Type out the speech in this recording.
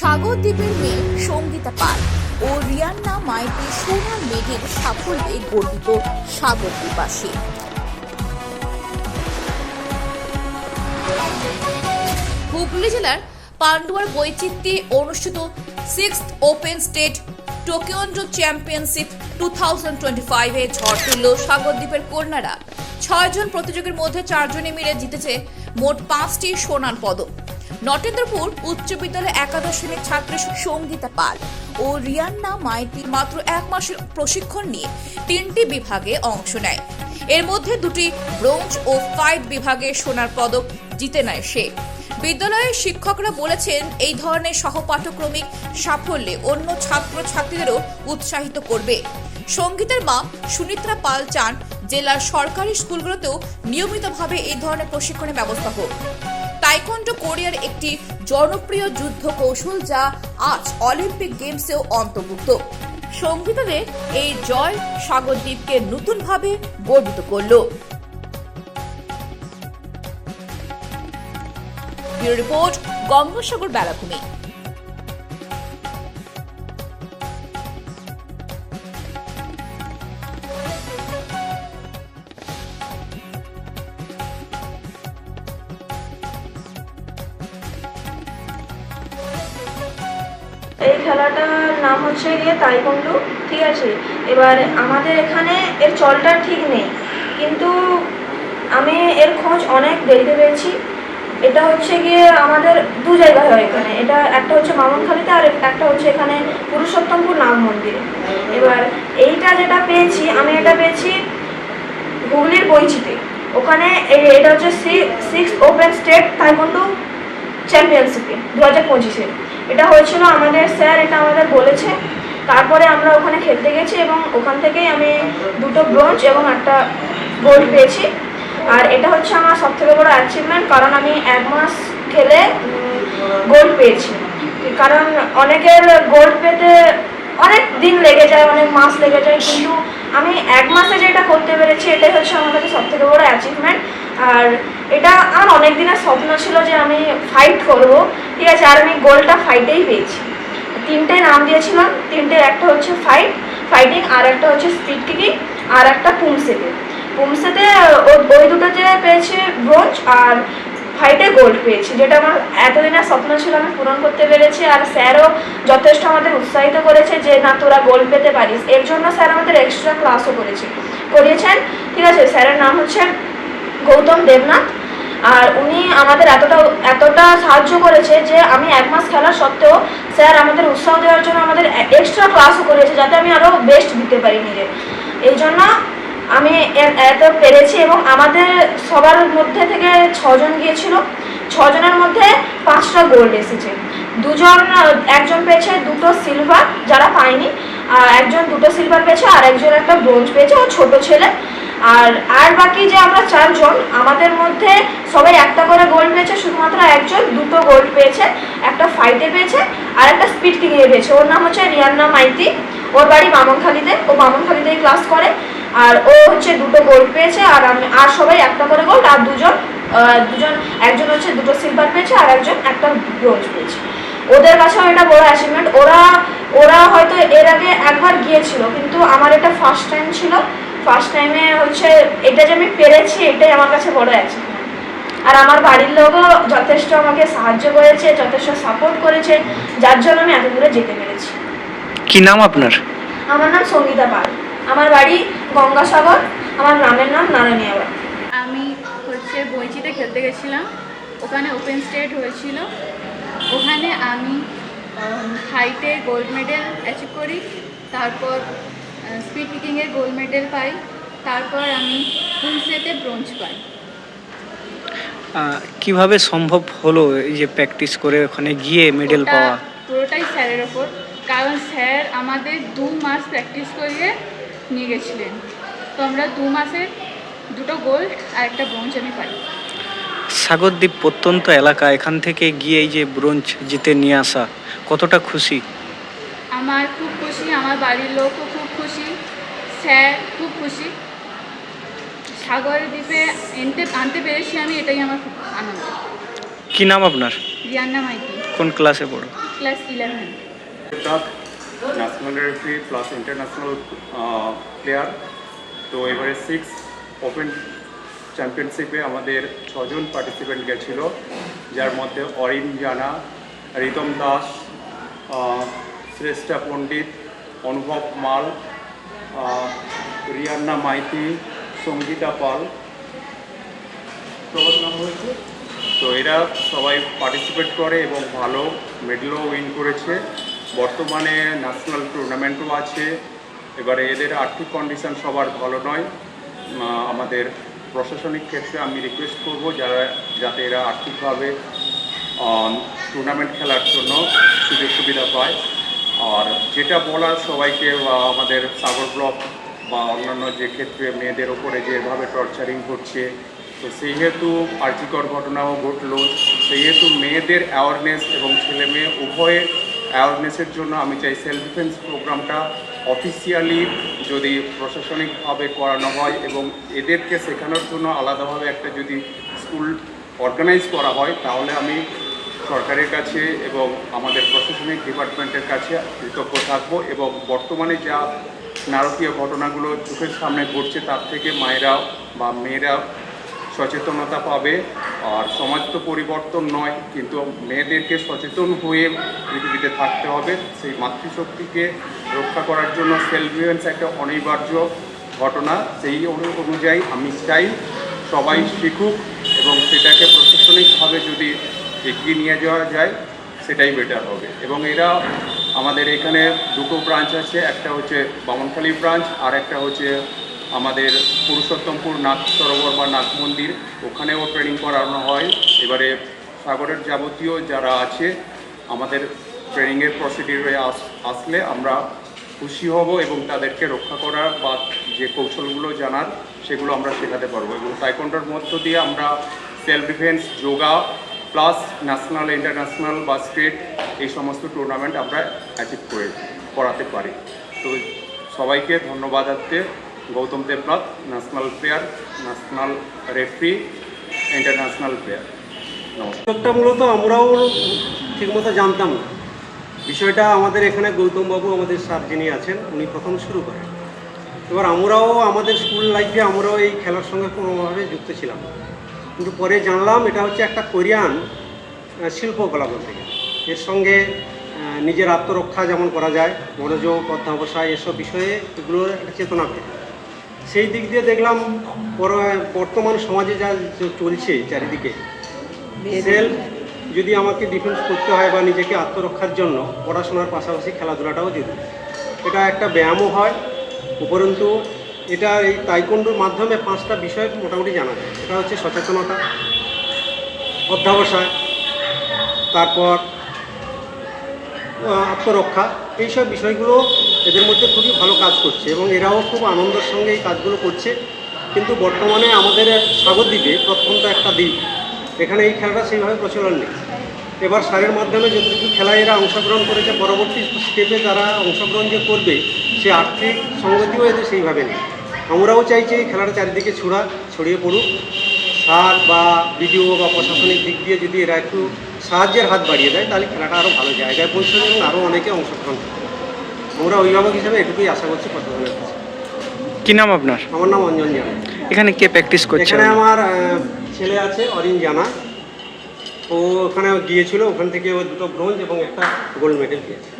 সাগরদ্বীপের মেয়ে সঙ্গীতা পাল ও রিয়ান্না মাইতি সোনার মেঘের সাফল্যে গর্বিত সাগরদ্বীপবাসী হুগলি জেলার পান্ডুয়ার বৈচিত্র্যে অনুষ্ঠিত six open state taekwondo championship two thousand twenty ফাইভে ঝড় তুলল সাগরদ্বীপের কন্যারা। ছয়জন প্রতিযোগীর মধ্যে চারজনে মিলে জিতেছে মোট পাঁচটি সোনার পদক। নটেন্দ্রপুর উচ্চ বিদ্যালয়ের একাদশ শ্রেণির ছাত্রী সঙ্গীতা পাল ও রিয়ান্না মাইতি মাত্র এক মাসের প্রশিক্ষণ নিয়ে তিনটি বিভাগে অংশ নেয়। এর মধ্যে দুটি ব্রোঞ্জ ও ফাইট বিভাগে সোনার পদক জিতে নেয় সে। বিদ্যালয়ের শিক্ষকরা বলেছেন, এই ধরনের সহপাঠক্রমিক সাফল্যে অন্য ছাত্র ছাত্রীদেরও উৎসাহিত করবে। সঙ্গীতের মা সুনিত্রা পাল চান, জেলার সরকারি স্কুলগুলোতেও নিয়মিতভাবে এই ধরনের প্রশিক্ষণের ব্যবস্থা হোক। তাইকন্ডো কোরিয়ার একটি জনপ্রিয় যুদ্ধ কৌশল যা আজ অলিম্পিক গেমসেও অন্তর্ভুক্ত। সঙ্গীতাদের এই জয় সাগরদ্বীপকে নতুনভাবে গর্বিত করল। রিপোর্ট গঙ্গাসাগর বেলাভূমি। এই খেলাটার নাম হচ্ছে গিয়ে তাইকুন্ডু, ঠিক আছে? এবার আমাদের এখানে এর চলটা ঠিক নেই। কিন্তু আমি এর খোঁজ অনেক দেরিতে পেয়েছি। এটা হচ্ছে গিয়ে আমাদের দু জায়গায় হয় এখানে। এটা একটা হচ্ছে মামনখালিতে আর একটা হচ্ছে এখানে পুরুষোত্তমপুর নাম মন্দিরে। এবার এইটা যেটা পেয়েছি, আমি এটা পেয়েছি হুগলির বইচিতে। ওখানে এটা হচ্ছে সিক্স ওপেন স্টেট তাইকন্ডু চ্যাম্পিয়নশিপে দু হাজার পঁচিশে। এটা হয়েছিল আমাদের স্যার, এটা আমাদের বলেছে। তারপরে আমরা ওখানে খেলতে গেছি এবং ওখান থেকেই আমি দুটো ব্রোঞ্জ এবং একটা গোল্ড পেয়েছি। আর এটা হচ্ছে আমার সবথেকে বড় অ্যাচিভমেন্ট কারণ আমি এক মাস খেলে গোল্ড পেয়েছি। কারণ অনেকের গোল্ড পেতে অনেক দিন লেগে যায়, অনেক মাস লেগে যায়, কিন্তু আমি এক মাসে যেটা করতে পেরেছি, এটাই হচ্ছে আমার কাছে সব থেকে বড় অ্যাচিভমেন্ট আর এটা আমার অনেক দিনের স্বপ্ন ছিল যে আমি ফাইট করব। ঠিক আছে, আর আমি গোলটা ফাইটেই পেয়েছি। তিনটে নাম দিয়েছিলাম তিনটে, একটা হচ্ছে ফাইট ফাইটিং আর একটা হচ্ছে স্পিড কিকিং আর একটা পুমসেতে। পুমসেতে ওই দুটোতে পেয়েছি ব্রোঞ্জ, আর ফাইটে গোল্ড পেয়েছি, যেটা আমার এতদিনের স্বপ্ন ছিল, আমি পূরণ করতে পেরেছি। আর স্যারও যথেষ্ট আমাদের উৎসাহিত করেছে যে, না, তোরা গোল্ড পেতে পারিস। এর জন্য স্যার আমাদের এক্সট্রা ক্লাসও করেছে, করিয়েছেন। ঠিক আছে, স্যারের নাম হচ্ছে গৌতম দেবনাথ। আর উনি আমাদের এতটা এতটা সাহায্য করেছে যে আমি এক মাস খেলা সত্ত্বেও স্যার আমাদের উৎসাহ দেওয়ার জন্য আমাদের এক্সট্রা ক্লাসও করেছে যাতে আমি আরও বেস্ট দিতে পারি নিজে। এই জন্য আমি এত পেরেছি এবং আমাদের সবার মধ্যে থেকে ছজন গিয়েছিল। ছজনের মধ্যে পাঁচটা গোল্ড এসেছে। দুজন, একজন পেয়েছে দুটো সিলভার যারা পায়নি। একজন দুটো সিলভার পেয়েছে আর একজন একটা ব্রোঞ্জ পেয়েছে। ও ছোট ছেলে আর আর বাকি যে আমরা চারজন, আমাদের মধ্যে সবাই একটা করে গোল্ড পেয়েছে, শুধুমাত্র একজন দুটো গোল্ড পেয়েছে, একটা ফাইটে পেয়েছে, আর একটা স্পিড কিংয়ে পেয়েছে। ওর নাম হচ্ছে রিয়ান্না মাইতি। ওর বাড়ি বামনখালিতে, ও বামনখালিতেই ক্লাস করে। আর ও হচ্ছে দুটো গোল্ড পেয়েছে, আর আমি, আর সবাই একটা করে গোল্ড আর দুজন দুজন, একজন হচ্ছে দুটো সিলভার পেয়েছে, আর একজন একটা ব্রোঞ্জ পেয়েছে। ওদের কাছেও এটা বড় অ্যাচিভমেন্ট ওরা ওরা হয়তো এর আগে একবার গিয়েছিল, কিন্তু আমার এটা ফার্স্ট টাইম ছিল। ফার্স্ট টাইমে হচ্ছে এটা যে আমি পেরেছি এটাই আমার কাছে বড় অ্যাচিভমেন্ট আর আমার বাড়ির লোকও যথেষ্ট আমাকে সাহায্য করেছে যথেষ্ট সাপোর্ট করেছে যার জন্য আমি এত দূরে যেতে পেরেছি। কি নাম আপনার? আমার নাম সঙ্গীতা পাল। আমার বাড়ি গঙ্গাসাগর আমার গ্রামের নাম নারায়ণিয়াবাদ আমি হচ্ছে বইচিতে খেলতে গেছিলাম ওখানে ওপেন স্টেট হয়েছিল। ওখানে আমি হাইটে গোল্ড মেডেল অ্যাচিভ করি তারপর স্পিড কিকিংয়ে গোল্ড মেডেল পাই তারপর আমি হুলসেতে ব্রোঞ্জ পাই। কীভাবে সম্ভব হলো এই যে প্র্যাকটিস করে ওখানে গিয়ে মেডেল পাওয়া? পুরোটাই স্যারের ওপর কারণ স্যার আমাদের দু মাস প্র্যাকটিস করিয়ে নিয়ে গেছিলেন। তো আমরা দু মাসে দুটো গোল্ড আর একটা ব্রোঞ্জ আমি পাই। সাগরদ্বীপ প্রত্যন্ত এলাকা এখান থেকে গিয়ে এই যে ব্রোঞ্জ জিতে নিয়ে আসা কতটা খুশি? আমার খুব খুশি আমার বাড়ির লোকও খুব খুশি স্যার খুব খুশি। সাগর দ্বীপে এনতে আনতে পেরেছি আমি এটাই আমার খুব আনন্দ। কি নাম আপনার? রিয়ান্না মাইতি কোন ক্লাসে পড়ো? Class eleven. National referee plus international player তো এবারে সিক্স ওপেন চ্যাম্পিয়নশিপে আমাদের ছজন পার্টিসিপেন্ট গেছিল যার মধ্যে অরিন জানা রিতম দাস শ্রেষ্ঠা পণ্ডিত অনুভব মাল রিয়ান্না মাইতি, সঙ্গীতা পাল। নাম হয়েছে? তো এরা সবাই পার্টিসিপেট করে এবং ভালো মেডেলও উইন করেছে। বর্তমানে ন্যাশনাল টুর্নামেন্টও আছে। এবারে এদের আর্থিক কন্ডিশন সবার ভালো নয়। আমাদের প্রশাসনিক ক্ষেত্রে আমি রিকোয়েস্ট করব যারা, যাতে এরা আর্থিকভাবে টুর্নামেন্ট খেলার জন্য সুযোগ সুবিধা পায়। আর যেটা বলার সবাইকে আমাদের সাগর ব্লক বা অন্যান্য যে ক্ষেত্রে মেয়েদের ওপরে যেভাবে টর্চারিং হচ্ছে, তো সেই হেতু আর্থিকর ঘটনাও ঘটলো। সেই হেতু মেয়েদের অ্যাওয়ারনেস এবং ছেলে মেয়ে উভয়ের অ্যাওয়ারনেসের জন্য আমি চাই সেলফ ডিফেন্স প্রোগ্রামটা অফিসিয়ালি যদি প্রশাসনিকভাবে করানো হয় এবং এদেরকে শেখানোর জন্য আলাদাভাবে একটা যদি স্কুল অর্গানাইজ করা হয়, তাহলে আমি সরকারের কাছে এবং আমাদের প্রশাসনিক ডিপার্টমেন্টের কাছে কৃতজ্ঞ থাকব এবং বর্তমানে যা নারকীয় ঘটনাগুলো চোখের সামনে ঘটছে, তার থেকে মায়েরা বা মেয়েরা সচেতনতা পাবে। আর সমাজ তো পরিবর্তন নয়, কিন্তু মেয়েদেরকে সচেতন হয়ে পৃথিবীতে থাকতে হবে। সেই মাতৃশক্তিকে রক্ষা করার জন্য সেলফ ডিফেন্স একটা অনিবার্য ঘটনা। সেই অনু- অনুযায়ী আমি চাই সবাই শিখুক এবং সেটাকে প্রশাসনিকভাবে যদি এগিয়ে নিয়ে যাওয়া যায়, সেটাই বেটার হবে। এবং এরা আমাদের এখানে দুটো ব্রাঞ্চ আছে, একটা হচ্ছে বামনখালী ব্রাঞ্চ আর একটা হচ্ছে আমাদের পুরুষোত্তমপুর নাগ সরোবর বা নাগ মন্দির। ওখানেও ট্রেনিং করানো হয়। এবারে সাগরের যাবতীয় যারা আছে, আমাদের ট্রেনিংয়ের প্রসিডিউরে আস, আসলে আমরা খুশি হব এবং তাদেরকে রক্ষা করার বা যে কৌশলগুলো জানার, সেগুলো আমরা শেখাতে পারব। এবং টাইকন্ডার মধ্য দিয়ে আমরা self defence yoga plus national international বা স্টেট এই সমস্ত টুর্নামেন্ট আমরা অ্যাচিভ করে, করাতে পারি। তো সবাইকে ধন্যবাদ আজকে। Gautam Debnath national player national referee international player নমস্কার। মূলত আমরাও ঠিকমতো জানতাম না। বিষয়টা আমাদের এখানে গৌতমবাবু আমাদের স্যার যিনি আছেন, উনি প্রথম শুরু করেন। এবার আমরাও আমাদের স্কুল লাইফে আমরাও এই খেলার সঙ্গে কোনোভাবে যুক্ত ছিলাম। কিন্তু পরে জানলাম এটা হচ্ছে একটা কোরিয়ান শিল্পকলা বলতে গেলে। এর সঙ্গে নিজের আত্মরক্ষা যেমন করা যায়, মনোযোগ, অধ্যাবসায় এসব বিষয়ে এগুলোর একটা চেতনা পেয়ে সেই দিক দিয়ে দেখলাম বর্তমান সমাজে যা চলছে চারিদিকে সেলফ যদি আমাকে ডিফেন্স করতে হয় বা নিজেকে আত্মরক্ষার জন্য, পড়াশোনার পাশাপাশি খেলাধুলাটাও জরুরি। এটা একটা ব্যায়ামও হয়, উপরন্তু এটা এই তাইকন্ডুর মাধ্যমে পাঁচটা বিষয় মোটামুটি জানা যায়। এটা হচ্ছে সচেতনতা, অধ্যাবসায়, তারপর আত্মরক্ষা। এইসব বিষয়গুলো এদের মধ্যে খুবই ভালো কাজ করছে এবং এরাও খুব আনন্দের সঙ্গে এই কাজগুলো করছে। কিন্তু বর্তমানে আমাদের সাগরদ্বীপে প্রত্যন্ত একটা দ্বীপ। এখানে এই খেলাটা সেইভাবে প্রচলন নেই। এবার সারের মাধ্যমে যতটুকু খেলায় এরা অংশগ্রহণ করেছে, পরবর্তী স্টেপে তারা অংশগ্রহণ যে করবে, সে আর্থিক সঙ্গতিও এদের সেইভাবে নেই। আমরাও চাইছি এই খেলাটা চারিদিকে ছড়া ছড়িয়ে পড়ুক। সার বা বিডিও বা প্রশাসনিক দিক দিয়ে যদি এরা একটু সাহায্যের হাত বাড়িয়ে দেয় তাহলে খেলাটা আরও ভালো জায়গায় পৌঁছবে এবং আরও অনেকে অংশগ্রহণ করবে। আমরা অভিভাবক হিসেবে এটুকুই আশা করছি প্রশাসনের কাছে। কি নাম আপনার? আমার নাম অঞ্জন জানা। এখানে কে প্র্যাকটিস করছে? এখানে আমার ছেলে আছে অরিন জানা। ও ওখানে গিয়েছিল ওখান থেকে ও দুটো ব্রোঞ্জ এবং একটা গোল্ড মেডেল পেয়েছে।